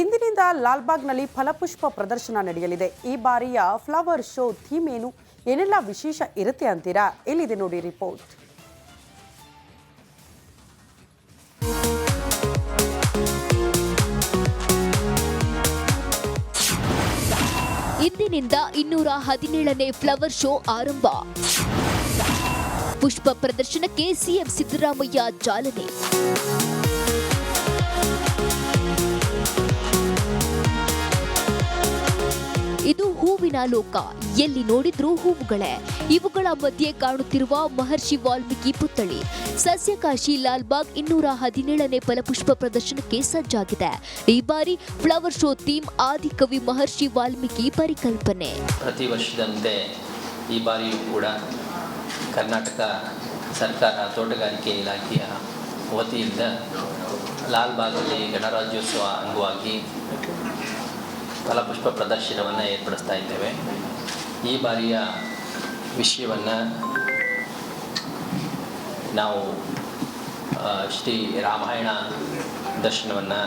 ಇಂದಿನಿಂದ ಲಾಲ್ಬಾಗ್ನಲ್ಲಿ ಫಲಪುಷ್ಪ ಪ್ರದರ್ಶನ ನಡೆಯಲಿದೆ. ಈ ಬಾರಿಯ ಫ್ಲವರ್ ಶೋ ಥೀಮ್ ಏನು? ಏನೆಲ್ಲ ವಿಶೇಷ ಇರುತ್ತೆ ಅಂತೀರಾ? ಇಲ್ಲಿದೆ ನೋಡಿ ರಿಪೋರ್ಟ್. ಇಂದಿನಿಂದ ಇನ್ನೂರ ಹದಿನೇಳನೇ ಫ್ಲವರ್ ಶೋ ಆರಂಭ. ಪುಷ್ಪ ಪ್ರದರ್ಶನಕ್ಕೆ ಸಿಎಂ ಸಿದ್ದರಾಮಯ್ಯ ಚಾಲನೆ. ಹೂವಿನ ಲೋಕ. ಎಲ್ಲಿ ನೋಡಿದ್ರೂ ಹೂವುಗಳೇ. ಇವುಗಳ ಮಧ್ಯೆ ಕಾಣುತ್ತಿರುವ ಮಹರ್ಷಿ ವಾಲ್ಮೀಕಿ ಪುತ್ಥಳಿ. ಸಸ್ಯಕಾಶಿ ಲಾಲ್ಬಾಗ್ ಇನ್ನೂರ ಹದಿನೇಳನೇ ಫಲಪುಷ್ಪ ಪ್ರದರ್ಶನಕ್ಕೆ ಸಜ್ಜಾಗಿದೆ. ಈ ಬಾರಿ flower show theme ಆದಿಕವಿ Maharshi Valmiki ಪರಿಕಲ್ಪನೆ. ಪ್ರತಿ ವರ್ಷದಂತೆ ಈ ಬಾರಿಯೂ ಕೂಡ ಕರ್ನಾಟಕ ಸರ್ಕಾರ ತೋಟಗಾರಿಕೆ ಇಲಾಖೆಯ ವತಿಯಿಂದ ಲಾಲ್ಬಾಗಲ್ಲಿ ಗಣರಾಜ್ಯೋತ್ಸವ ಅಂಗವಾಗಿ ಫಲಪುಷ್ಪ ಪ್ರದರ್ಶನವನ್ನು ಏರ್ಪಡಿಸ್ತಾ ಇದ್ದೇವೆ. ಈ ಬಾರಿಯ ವಿಷಯವನ್ನು ನಾವು ಶ್ರೀ ರಾಮಾಯಣ ದರ್ಶನವನ್ನು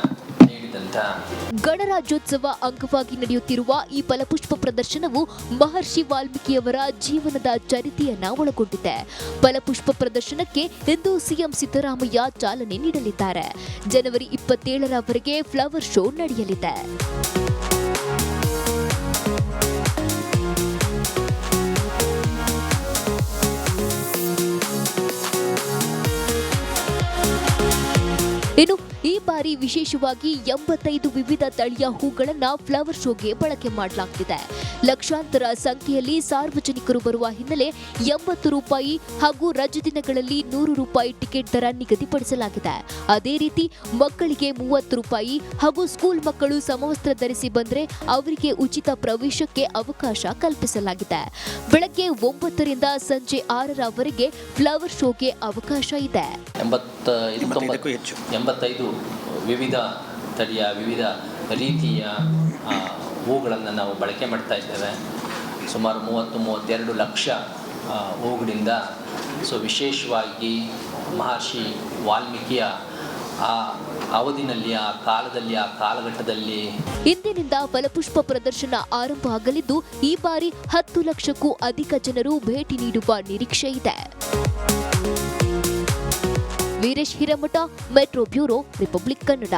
ಗಣರಾಜ್ಯೋತ್ಸವ ಅಂಗವಾಗಿ ನಡೆಯುತ್ತಿರುವ ಈ ಫಲಪುಷ್ಪ ಪ್ರದರ್ಶನವು ಮಹರ್ಷಿ ವಾಲ್ಮೀಕಿಯವರ ಜೀವನದ ಚರಿತೆಯನ್ನ ಒಳಗೊಂಡಿದೆ. ಫಲಪುಷ್ಪ ಪ್ರದರ್ಶನಕ್ಕೆ ಇಂದು ಸಿಎಂ ಸಿದ್ದರಾಮಯ್ಯ ಚಾಲನೆ ನೀಡಲಿದ್ದಾರೆ. ಜನವರಿ ಇಪ್ಪತ್ತೇಳರವರೆಗೆ ಫ್ಲವರ್ ಶೋ ನಡೆಯಲಿದೆ. ಬಾರಿ ವಿಶೇಷವಾಗಿ ಎಂಬತ್ತೈದು ವಿವಿಧ ತಳಿಯ ಹೂಗಳನ್ನು ಫ್ಲವರ್ ಶೋಗೆ ಬಳಕೆ ಮಾಡಲಾಗ್ತಿದೆ. ಲಕ್ಷಾಂತರ ಸಂಖ್ಯೆಯಲ್ಲಿ ಸಾರ್ವಜನಿಕರು ಬರುವ ಹಿನ್ನೆಲೆ ಎಂಬತ್ತು ರೂಪಾಯಿ ಹಾಗೂ ರಜೆ ದಿನಗಳಲ್ಲಿ ನೂರು ರೂಪಾಯಿ ಟಿಕೆಟ್ ದರ ನಿಗದಿಪಡಿಸಲಾಗಿದೆ. ಅದೇ ರೀತಿ ಮಕ್ಕಳಿಗೆ ಮೂವತ್ತು ರೂಪಾಯಿ ಹಾಗೂ ಸ್ಕೂಲ್ ಮಕ್ಕಳು ಸಮವಸ್ತ್ರ ಧರಿಸಿ ಬಂದರೆ ಅವರಿಗೆ ಉಚಿತ ಪ್ರವೇಶಕ್ಕೆ ಅವಕಾಶ ಕಲ್ಪಿಸಲಾಗಿದೆ. ಬೆಳಗ್ಗೆ ಒಂಬತ್ತರಿಂದ ಸಂಜೆ ಆರರವರೆಗೆ ಫ್ಲವರ್ ಶೋಗೆ ಅವಕಾಶ ಇದೆ. ಎಂಬತ್ತ ಎಂಬತ್ತೈದು ವಿವಿಧ ತಳಿಯ, ವಿವಿಧ ರೀತಿಯ ಹೂಗಳನ್ನು ನಾವು ಬಳಕೆ ಮಾಡ್ತಾ ಇದ್ದೇವೆ. ಸುಮಾರು ಮೂವತ್ತು, ಮೂವತ್ತೆರಡು ಲಕ್ಷ ಹೂಗಳಿಂದ. ಸೊ, ವಿಶೇಷವಾಗಿ ಮಹರ್ಷಿ ವಾಲ್ಮೀಕಿಯ ಆ ಅವಧಿನಲ್ಲಿ, ಆ ಕಾಲದಲ್ಲಿ, ಆ ಕಾಲಘಟ್ಟದಲ್ಲಿ. ಇಂದಿನಿಂದ ಫಲಪುಷ್ಪ ಪ್ರದರ್ಶನ ಆರಂಭ ಆಗಲಿದ್ದು ಈ ಬಾರಿ ಹತ್ತು ಲಕ್ಷಕ್ಕೂ ಅಧಿಕ ಜನರು ಭೇಟಿ ನೀಡುವ ನಿರೀಕ್ಷೆ ಇದೆ. Veeresh Hiremath, metro bureau, Republic Kannada.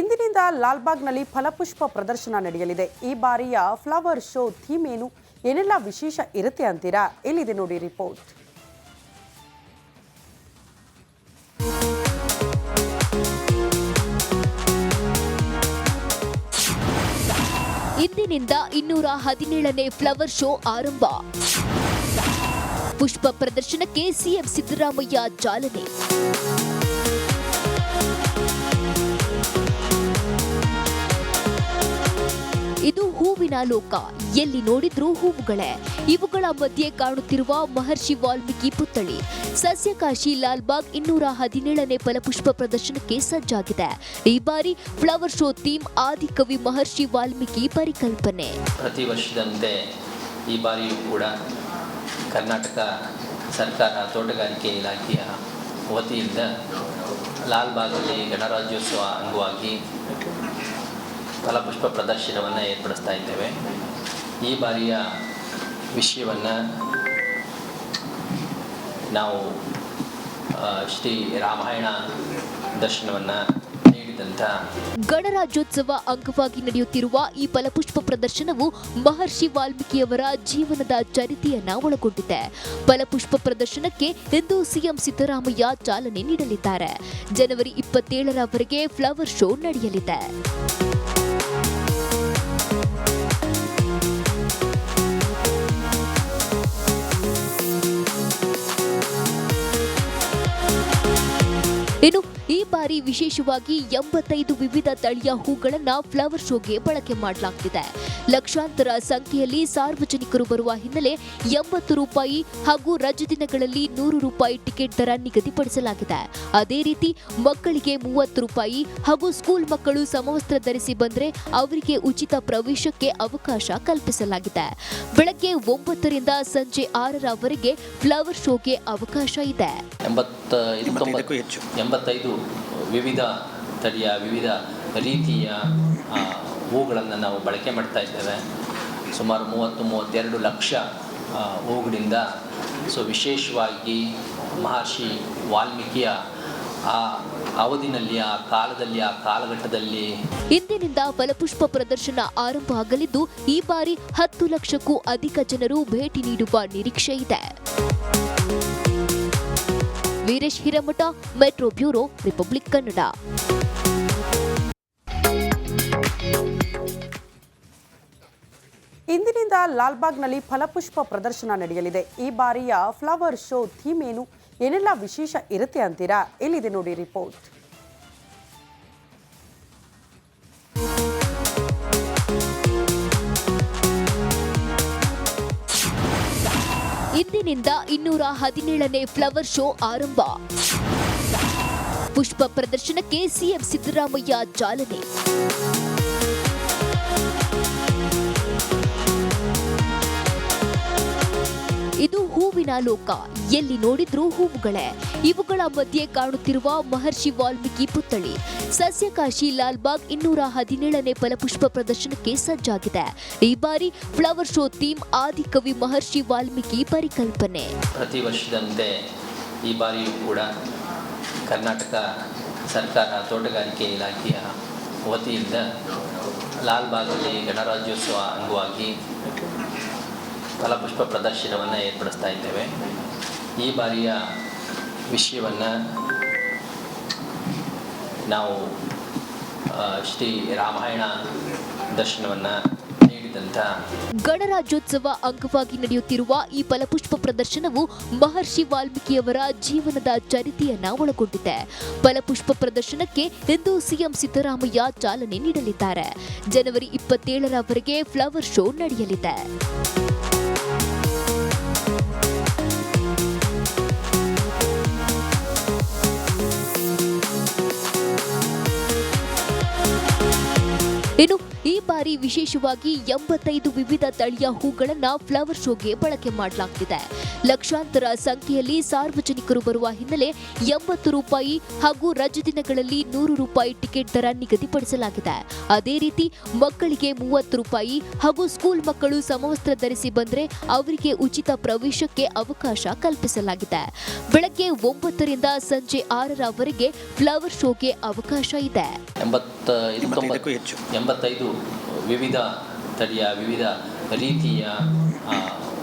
ಇಂದಿನಿಂದ ಲಾಲ್ಬಾಗ್ನಲ್ಲಿ ಫಲಪುಷ್ಪ ಪ್ರದರ್ಶನ ನಡೆಯಲಿದೆ. ಈ ಬಾರಿಯ ಫ್ಲವರ್ ಶೋ ಥೀಮ್ ಏನು? ಏನೆಲ್ಲ ವಿಶೇಷ ಇರುತ್ತೆ ಅಂತೀರಾ? ಇಲ್ಲಿದೆ ನೋಡಿ ರಿಪೋರ್ಟ್. ಇಂದಿನಿಂದ ಇನ್ನೂರ ಹದಿನೇಳನೇ ಫ್ಲವರ್ ಶೋ ಆರಂಭ. ಪುಷ್ಪ ಪ್ರದರ್ಶನಕ್ಕೆ ಸಿಎಂ ಸಿದ್ದರಾಮಯ್ಯ ಚಾಲನೆ. ಇದು ಹೂವಿನ ಲೋಕ. ಎಲ್ಲಿ ನೋಡಿದ್ರೂ ಹೂವುಗಳೇ. ಇವುಗಳ ಮಧ್ಯೆ ಕಾಣುತ್ತಿರುವ ಮಹರ್ಷಿ ವಾಲ್ಮೀಕಿ ಪುತ್ಥಳಿ. ಸಸ್ಯಕಾಶಿ ಲಾಲ್ಬಾಗ್ ಇನ್ನೂರ ಹದಿನೇಳನೇ ಫಲಪುಷ್ಪ ಪ್ರದರ್ಶನಕ್ಕೆ ಸಜ್ಜಾಗಿದೆ. ಈ ಬಾರಿ flower show theme ಆದಿಕವಿ Maharshi Valmiki ಪರಿಕಲ್ಪನೆ. ಪ್ರತಿ ವರ್ಷದಂತೆ ಈ ಬಾರಿಯೂ ಕೂಡ ಕರ್ನಾಟಕ ಸರ್ಕಾರ ತೋಟಗಾರಿಕೆ ಇಲಾಖೆಯ ವತಿಯಿಂದ ಲಾಲ್ಬಾಗಲ್ಲಿ ಗಣರಾಜ್ಯೋತ್ಸವ ಅಂಗವಾಗಿ ಫಲಪುಷ್ಪ ಪ್ರದರ್ಶನವನ್ನು ಏರ್ಪಡಿಸ್ತಾ ಇದ್ದೇವೆ. ಈ ಬಾರಿಯ ವಿಷಯವನ್ನು ನಾವು ಶ್ರೀ ರಾಮಾಯಣ ದರ್ಶನವನ್ನು ಗಣರಾಜ್ಯೋತ್ಸವ ಅಂಗವಾಗಿ ನಡೆಯುತ್ತಿರುವ ಈ ಫಲಪುಷ್ಪ ಪ್ರದರ್ಶನವು ಮಹರ್ಷಿ ವಾಲ್ಮೀಕಿಯವರ ಜೀವನದ ಚರಿತೆಯನ್ನ ಒಳಗೊಂಡಿದೆ. ಫಲಪುಷ್ಪ ಪ್ರದರ್ಶನಕ್ಕೆ ಇಂದು ಸಿಎಂ ಸಿದ್ದರಾಮಯ್ಯ ಚಾಲನೆ ನೀಡಲಿದ್ದಾರೆ. ಜನವರಿ ಇಪ್ಪತ್ತೇಳರವರೆಗೆ ಫ್ಲವರ್ ಶೋ ನಡೆಯಲಿದೆ. ವಿಶೇಷವಾಗಿ ಎಂಬತ್ತೈದು ವಿವಿಧ ತಳಿಯ ಹೂಗಳನ್ನ ಫ್ಲವರ್ ಶೋಗೆ ಬಳಕೆ ಮಾಡಲಾಗ್ತಿದೆ. ಲಕ್ಷಾಂತರ ಸಂಖ್ಯೆಯಲ್ಲಿ ಸಾರ್ವಜನಿಕರು ಬರುವ ಹಿನ್ನೆಲೆ ಎಂಬತ್ತು ರೂಪಾಯಿ ಹಾಗೂ ರಜೆ ದಿನಗಳಲ್ಲಿ ನೂರು ರೂಪಾಯಿ ಟಿಕೆಟ್ ದರ ನಿಗದಿಪಡಿಸಲಾಗಿದೆ. ಅದೇ ರೀತಿ ಮಕ್ಕಳಿಗೆ ಮೂವತ್ತು ರೂಪಾಯಿ ಹಾಗೂ ಸ್ಕೂಲ್ ಮಕ್ಕಳು ಸಮವಸ್ತ್ರ ಧರಿಸಿ ಬಂದರೆ ಅವರಿಗೆ ಉಚಿತ ಪ್ರವೇಶಕ್ಕೆ ಅವಕಾಶ ಕಲ್ಪಿಸಲಾಗಿದೆ. ಬೆಳಗ್ಗೆ ಒಂಬತ್ತರಿಂದ ಸಂಜೆ ಆರರವರೆಗೆ ಫ್ಲವರ್ ಶೋಗೆ ಅವಕಾಶ ಇದೆ. ಎಂಬತ್ತ ಎಂಬತ್ತೈದು ವಿವಿಧ ತಳಿಯ, ವಿವಿಧ ರೀತಿಯ ಹೂಗಳನ್ನು ನಾವು ಬಳಕೆ ಮಾಡ್ತಾ ಇದ್ದೇವೆ. ಸುಮಾರು ಮೂವತ್ತು, ಮೂವತ್ತೆರಡು ಲಕ್ಷ ಹೂಗಳಿಂದ. ಸೊ, ವಿಶೇಷವಾಗಿ ಮಹರ್ಷಿ ವಾಲ್ಮೀಕಿಯ ಆ ಅವಧಿನಲ್ಲಿ, ಆ ಕಾಲದಲ್ಲಿ, ಆ ಕಾಲಘಟ್ಟದಲ್ಲಿ. ಇಂದಿನಿಂದ ಫಲಪುಷ್ಪ ಪ್ರದರ್ಶನ ಆರಂಭ ಆಗಲಿದ್ದು, ಈ ಬಾರಿ ಹತ್ತು ಲಕ್ಷಕ್ಕೂ ಅಧಿಕ ಜನರು ಭೇಟಿ ನೀಡುವ ನಿರೀಕ್ಷೆ ಇದೆ. Veeresh Hiremath metro bureau Republic Kannada ಇಂದಿನಿಂದ ಲಾಲ್ಬಾಗ್ನಲ್ಲಿ ಫಲಪುಷ್ಪ ಪ್ರದರ್ಶನ ನಡೆಯಲಿದೆ. ಈ ಬಾರಿಯ ಫ್ಲವರ್ ಶೋ ಥೀಮ್ ಏನು, ಏನೆಲ್ಲ ವಿಶೇಷ ಇರುತ್ತೆ ಅಂತೀರಾ? ಇಲ್ಲಿದೆ ನೋಡಿ ರಿಪೋರ್ಟ್ ಇಂದಿನಿಂದ ಇನ್ನೂರ ಹದಿನೇಳನೇ ಫ್ಲವರ್ ಶೋ ಆರಂಭ. ಪುಷ್ಪ ಪ್ರದರ್ಶನಕ್ಕೆ ಸಿಎಂ ಸಿದ್ದರಾಮಯ್ಯ ಚಾಲನೆ. ಇದು ಹೂವಿನ ಲೋಕ. ಎಲ್ಲಿ ನೋಡಿದ್ರೂ ಹೂವುಗಳೇ. ಇವುಗಳ ಮಧ್ಯೆ ಕಾಣುತ್ತಿರುವ ಮಹರ್ಷಿ ವಾಲ್ಮೀಕಿ ಪುತ್ಥಳಿ. ಸಸ್ಯಕಾಶಿ ಲಾಲ್ಬಾಗ್ ಇನ್ನೂರ ಹದಿನೇಳನೇ ಫಲಪುಷ್ಪ ಪ್ರದರ್ಶನಕ್ಕೆ ಸಜ್ಜಾಗಿದೆ. ಈ ಬಾರಿ flower show theme ಆದಿಕವಿ Maharshi Valmiki ಪರಿಕಲ್ಪನೆ. ಪ್ರತಿ ವರ್ಷದಂತೆ ಈ ಬಾರಿಯೂ ಕೂಡ ಕರ್ನಾಟಕ ಸರ್ಕಾರ ತೋಟಗಾರಿಕೆ ಇಲಾಖೆಯ ವತಿಯಿಂದ ಲಾಲ್ಬಾಗಲ್ಲಿ ಗಣರಾಜ್ಯೋತ್ಸವ ಅಂಗವಾಗಿ ಫಲಪುಷ್ಪ ಪ್ರದರ್ಶನವನ್ನು ಏರ್ಪಡಿಸ್ತಾ ಇದ್ದೇವೆ. ಈ ಬಾರಿಯ ವಿಷಯವನ್ನು ನಾವು ಶ್ರೀ ರಾಮಾಯಣ ದರ್ಶನವನ್ನ ಗಣರಾಜ್ಯೋತ್ಸವ ಅಂಗವಾಗಿ ನಡೆಯುತ್ತಿರುವ ಈ ಫಲಪುಷ್ಪ ಪ್ರದರ್ಶನವು ಮಹರ್ಷಿ ವಾಲ್ಮೀಕಿಯವರ ಜೀವನದ ಚರಿತೆಯನ್ನ ಒಳಗೊಂಡಿದೆ. ಫಲಪುಷ್ಪ ಪ್ರದರ್ಶನಕ್ಕೆ ಇಂದು ಸಿಎಂ ಸಿದ್ದರಾಮಯ್ಯ ಚಾಲನೆ ನೀಡಲಿದ್ದಾರೆ. ಜನವರಿ ಇಪ್ಪತ್ತೇಳರವರೆಗೆ ಫ್ಲವರ್ ಶೋ ನಡೆಯಲಿದೆ. ಇನ್ನು ಈ ಬಾರಿ ವಿಶೇಷವಾಗಿ ಎಂಬತ್ತೈದು ವಿವಿಧ ತಳಿಯ ಹೂಗಳನ್ನು ಫ್ಲವರ್ ಶೋಗೆ ಬಳಕೆ ಮಾಡಲಾಗ್ತಿದೆ. ಲಕ್ಷಾಂತರ ಸಂಖ್ಯೆಯಲ್ಲಿ ಸಾರ್ವಜನಿಕರು ಬರುವ ಹಿನ್ನೆಲೆ ಎಂಬತ್ತು ರೂಪಾಯಿ ಹಾಗೂ ರಜೆ ದಿನಗಳಲ್ಲಿ ನೂರು ರೂಪಾಯಿ ಟಿಕೆಟ್ ದರ ನಿಗದಿಪಡಿಸಲಾಗಿದೆ. ಅದೇ ರೀತಿ ಮಕ್ಕಳಿಗೆ ಮೂವತ್ತು ರೂಪಾಯಿ ಹಾಗೂ ಸ್ಕೂಲ್ ಮಕ್ಕಳು ಸಮವಸ್ತ್ರ ಧರಿಸಿ ಬಂದರೆ ಅವರಿಗೆ ಉಚಿತ ಪ್ರವೇಶಕ್ಕೆ ಅವಕಾಶ ಕಲ್ಪಿಸಲಾಗಿದೆ. ಬೆಳಗ್ಗೆ ಒಂಬತ್ತರಿಂದ ಸಂಜೆ ಆರರವರೆಗೆ ಫ್ಲವರ್ ಶೋಗೆ ಅವಕಾಶ ಇದೆ. ಹೆಚ್ಚು. ಎಂಬತ್ತೈದು ವಿವಿಧ ತಳಿಯ ವಿವಿಧ ರೀತಿಯ ಆ,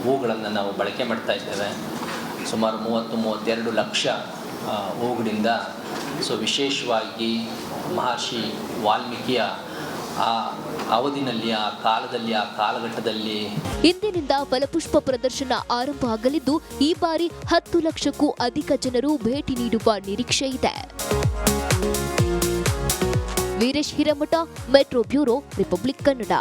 ಹೂಗಳನ್ನು ನಾವು ಬಳಕೆ ಮಾಡ್ತಾ ಇದ್ದೇವೆ ಸುಮಾರು ಮೂವತ್ತು ಮೂವತ್ತೆರಡು ಲಕ್ಷ ಆ, ಹೂಗಳಿಂದ ಸೊ ವಿಶೇಷವಾಗಿ ಮಹರ್ಷಿ ವಾಲ್ಮೀಕಿಯ ಆ ಅವಧಿನಲ್ಲಿ ಆ ಕಾಲದಲ್ಲಿ ಆ ಕಾಲಘಟ್ಟದಲ್ಲಿ ಇಂದಿನಿಂದ ಫಲಪುಷ್ಪ ಪ್ರದರ್ಶನ ಆರಂಭ ಆಗಲಿದ್ದು ಈ ಬಾರಿ ಹತ್ತು ಲಕ್ಷಕ್ಕೂ ಅಧಿಕ ಜನರು ಭೇಟಿ ನೀಡುವ ನಿರೀಕ್ಷೆ ಇದೆ Veeresh Hiremath metro bureau Republic Kannada.